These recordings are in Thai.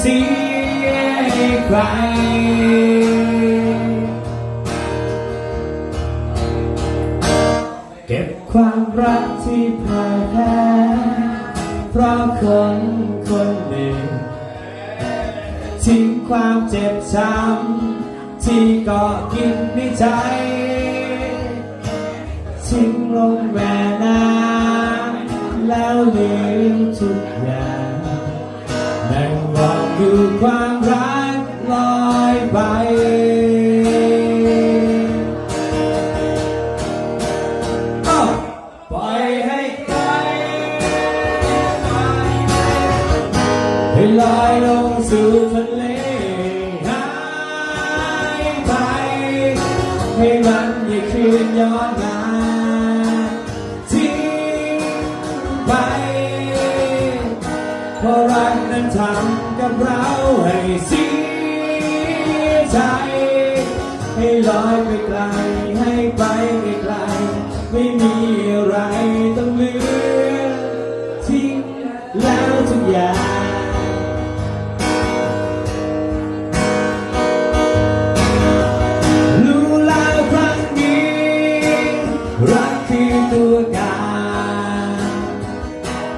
เสียให้ใครเก็บความรักที่พ่ายแพ้เพราะคนคนหนึ่ง ทิ้งความเจ็บช้ำที่กาะกินในใจ ทิ้งลงแม่น้ำแล้วลืมทุกอย่าง มองดูความรักลอยไปอ้าวปล่อยให้ไกลให้ลอยลงสู่ทะเลหายไป ให้มันอย่าคืนย้อนมาทิ้งไปเพราะรัก นั้นทำกับเราให้เสียใจ ให้ลอยไปไกล ให้ไปไกล ไม่มีอะไร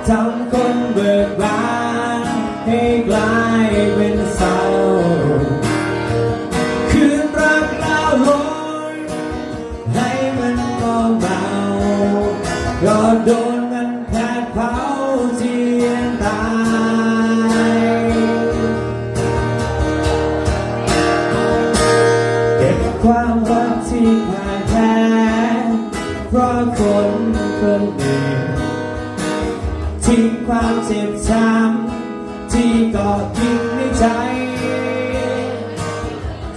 ทำคนเบิกบานให้กลายเป็นเศร้าคืนรักแล้วลอยให้มันมองเมาก็โดนมันแผดเผาเจียนตายเก็บความรักที่ผ่านแพ้เพราะคนคนหนึ่ง ทิ้งความเจ็บช้ำที่ก่อกินในใจ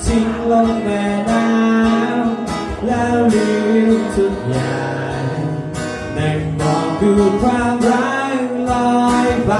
ทิ้งลงแม่น้ำแล้วลืมทุกอย่างนั่งมองดูความรักลอยไป